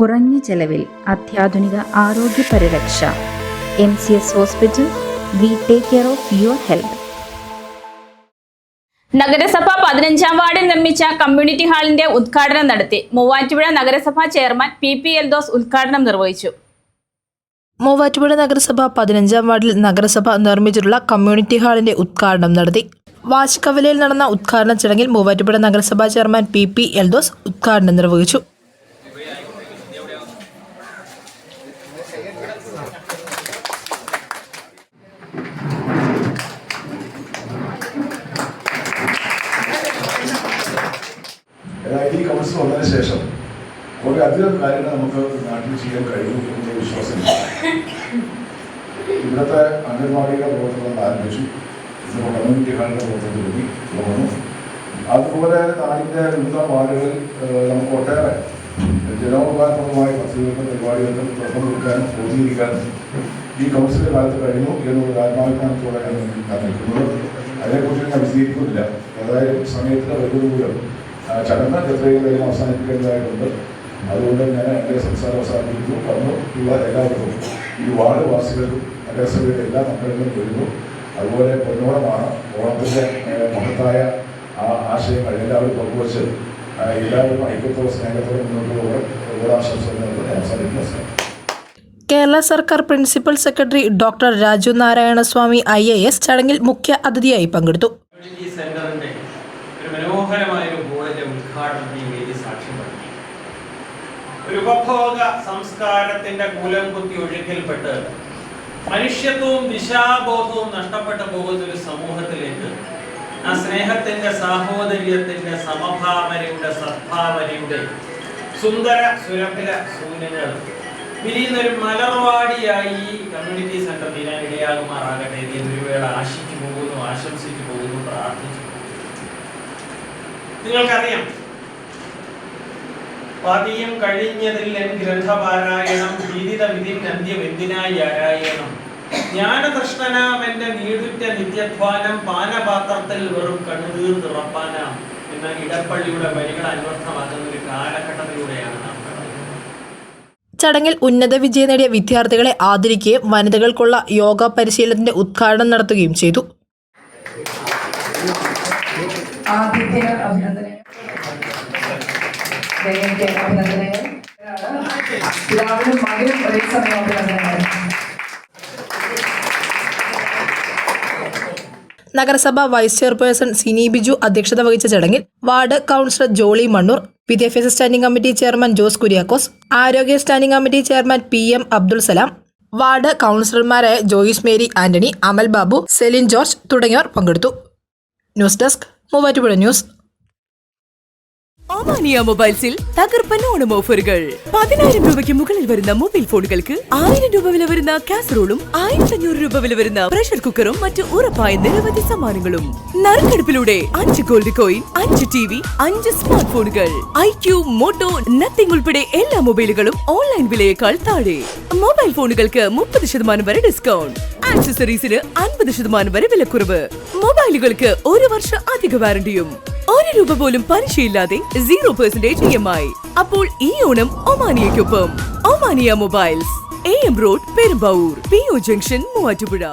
കുറഞ്ഞ ചെലവിൽ അത്യാധുനിക ആരോഗ്യ പരിരക്ഷ. M C S hospital we take care of your health. നഗരസഭ പതിനഞ്ചാം വാർഡിൽ നിർമ്മിച്ച കമ്മ്യൂണിറ്റി ഹാളിന്റെ ഉദ്ഘാടനം നടത്തി മൂവാറ്റുപുഴ നഗരസഭാ ചെയർമാൻ പി പി എൽദോസ് ഉദ്ഘാടനം നിർവഹിച്ചു. മൂവാറ്റുപുഴ നഗരസഭ പതിനഞ്ചാം വാർഡിൽ നഗരസഭ നിർമ്മിച്ചിട്ടുള്ള കമ്മ്യൂണിറ്റി ഹാളിന്റെ ഉദ്ഘാടനം നടത്തി വാശിക്കവലയിൽ നടന്ന ഉദ്ഘാടന ചടങ്ങിൽ മൂവാറ്റുപുഴ നഗരസഭാ ചെയർമാൻ പി പി എൽദോസ് ഉദ്ഘാടനം നിർവഹിച്ചു. വന്നതിന് ശേഷം കുറേ അധികം കാര്യങ്ങൾ നമുക്ക് നാട്ടിൽ ചെയ്യാൻ കഴിയും എന്ന വിശ്വാസമില്ല ഇവിടുത്തെ അംഗൻവാടിയുടെ പ്രവർത്തനം ആരംഭിച്ചു. ഇപ്പോൾ കമ്മ്യൂണിറ്റി ഹാളിന്റെ പ്രവർത്തനം തുടങ്ങി തുടങ്ങുന്നു അതുപോലെ നാടിന്റെ വിവിധ വാർഡുകളിൽ നമുക്ക് ഒട്ടേറെ ജനോപകാരപ്രദമായ പദ്ധതികൾക്കും പരിപാടികൾക്കും തുറന്നു കൊടുക്കാനും പൂർത്തീകരിക്കാനും ഈ കൗൺസിലിന്റെ കാലത്ത് കഴിഞ്ഞു എന്നുള്ള ആത്മാഭിമാനത്തോടെയാണ് ഞാൻ നിൽക്കുന്നത്. അതിനെക്കുറിച്ച് ഞാൻ വിശദീകരിക്കുന്നില്ല. ഏതായാലും സമയത്തിന്റെ ആ, ചടങ്ങ് എത്രയും വേഗം അവസാനിപ്പിക്കേണ്ടതായിട്ടുണ്ട്. അതുകൊണ്ട് ഞാൻ എന്റെ സംസാരം അവസാനിപ്പിക്കുന്നു. വന്നിട്ടുള്ള എല്ലാവർക്കും ഈ വാർഡ് വാസികൾക്കും നഗരസഭയുടെ എല്ലാ മക്കളിലും വരുന്നു അതുപോലെ പൊന്നോണമാണ് ഓണത്തിന്റെ മഹത്തായ ആ ആശയങ്ങൾ എല്ലാവരും പങ്കുവച്ച് എല്ലാവരും ഐക്യത്തോടെ സ്നേഹത്തോടെ മുന്നോട്ട് പോകാൻ ഓണാശംസകൾ ഞാൻ അവസാനിക്കുന്ന കേരള സർക്കാർ principal secretary doctor Raju Narayanaswamy I A S ചടങ്ങിൽ മുഖ്യ അതിഥിയായി പങ്കെടുത്തു. സെന്ററിന്റെ മനോഹരമായ ഒരു ഉദ്ഘാടനം ഈ വേദി സാക്ഷ്യം വഹിക്കും ഒരു ഉപഭോഗ സംസ്കാരത്തിന്റെ കൂലം കുത്തി ഒഴുക്കിൽപ്പെട്ട് മനുഷ്യത്വവും ദിശാബോധവും നഷ്ടപ്പെട്ടു പോകുന്ന ഒരു സമൂഹത്തിലേക്ക് ആ സ്നേഹത്തിന്റെ സാഹോദര്യത്തിന്റെ സമഭാവനയുടെ സദ്ഭാവനയുടെ സുന്ദര സുരഭില സൂര്യങ്ങൾ വിരിയുന്ന ഒരു മലർവാടിയായി ഈ കമ്മ്യൂണിറ്റി സെന്റർ തീരാൻ ഇടയാകുമാറാകട്ടെ എന്ന് ഒരു വേള ആശിച്ചു പോകുന്നു ആശംസിച്ചു പോകുന്നു പ്രാർത്ഥിച്ചു പോകുന്നു നിങ്ങൾക്കറിയാം. പതിയും കഴിഞ്ഞതിൽ ഗ്രന്ഥപാരായണം വിദിത വിധി അന്ത്യം എന്തിനായി ആരായണം? ജ്ഞാനതൃഷ്ണനാം എന്റെ നീടുറ്റ നിത്യധ്വാനം പാനപാത്രത്തിൽ വെറും കണ്ണുതീർ തുറപ്പാനാം. എന്ന ഇടപ്പള്ളിയുടെ വരികൾ അന്വർത്ഥമാക്കുന്ന ഒരു കാലഘട്ടത്തിലൂടെയാണ് ചടങ്ങിൽ ഉന്നത വിജയം നേടിയ വിദ്യാർത്ഥികളെ ആദരിക്കുകയും വനിതകൾക്കുള്ള യോഗ പരിശീലനത്തിന്റെ ഉദ്ഘാടനം നടത്തുകയും ചെയ്തു. ആദ്യത്തെ അഭിനന്ദനങ്ങൾ അഭിനന്ദനങ്ങൾ മകനും ഒരേ സമയം അഭിനന്ദനങ്ങൾ നഗരസഭ വൈസ് ചെയർപേഴ്സൺ സിനി ബിജു അധ്യക്ഷത വഹിച്ച ചടങ്ങിൽ വാർഡ് കൗൺസിലർ ജോളി മണ്ണൂർ വിദ്യാഭ്യാസ standing committee chairman Jose Kuriakose ആരോഗ്യ standing committee chairman P M Abdul Salam ward കൗൺസിലർമാരായ ജോയിസ് മേരി ആന്റണി അമൽ ബാബു സെലിൻ ജോർജ് തുടങ്ങിയവർ പങ്കെടുത്തു. News desk Muvattupuzha news. Omania മൊബൈൽസിൽ തകർപ്പൻ ഓണം ഓഫറുകൾ. പതിനായിരം രൂപയ്ക്ക് മുകളിൽ വരുന്ന മൊബൈൽ ഫോണുകൾക്ക് ആയിരം രൂപ വില വരുന്ന കാസറോളും ആയിരത്തി അഞ്ഞൂറ് രൂപ വില വരുന്ന പ്രഷർ കുക്കറും മറ്റു ഉറപ്പായ നിരവധി സമ്മാനങ്ങളും. നറുക്കെടുപ്പിലൂടെ അഞ്ച് ഗോൾഡ് കോയിൻ അഞ്ച് ടി വി അഞ്ച് സ്മാർട്ട് ഫോണുകൾ ഐ ക്യൂ മോട്ടോ നത്തിങ് ഉൾപ്പെടെ എല്ലാ മൊബൈലുകളും ഓൺലൈൻ വിലയേക്കാൾ താഴെ. മൊബൈൽ ഫോണുകൾക്ക് മുപ്പത് ശതമാനം വരെ ഡിസ്കൗണ്ട് ആക്സസറീസിന് അൻപത് ശതമാനം വരെ വിലക്കുറവ്. മൊബൈലുകൾക്ക് ഒരു വർഷ അധിക വാറണ്ടിയും. ഒരു രൂപ പോലും പലിശയില്ലാതെ സീറോ പെർസെന്റേജ് ഇഎംഐ അപ്പോൾ ഈ Onam ഒമാനിയയ്ക്കൊപ്പം. Omania mobiles. A M road Perumbavoor P O junction Muvattupuzha.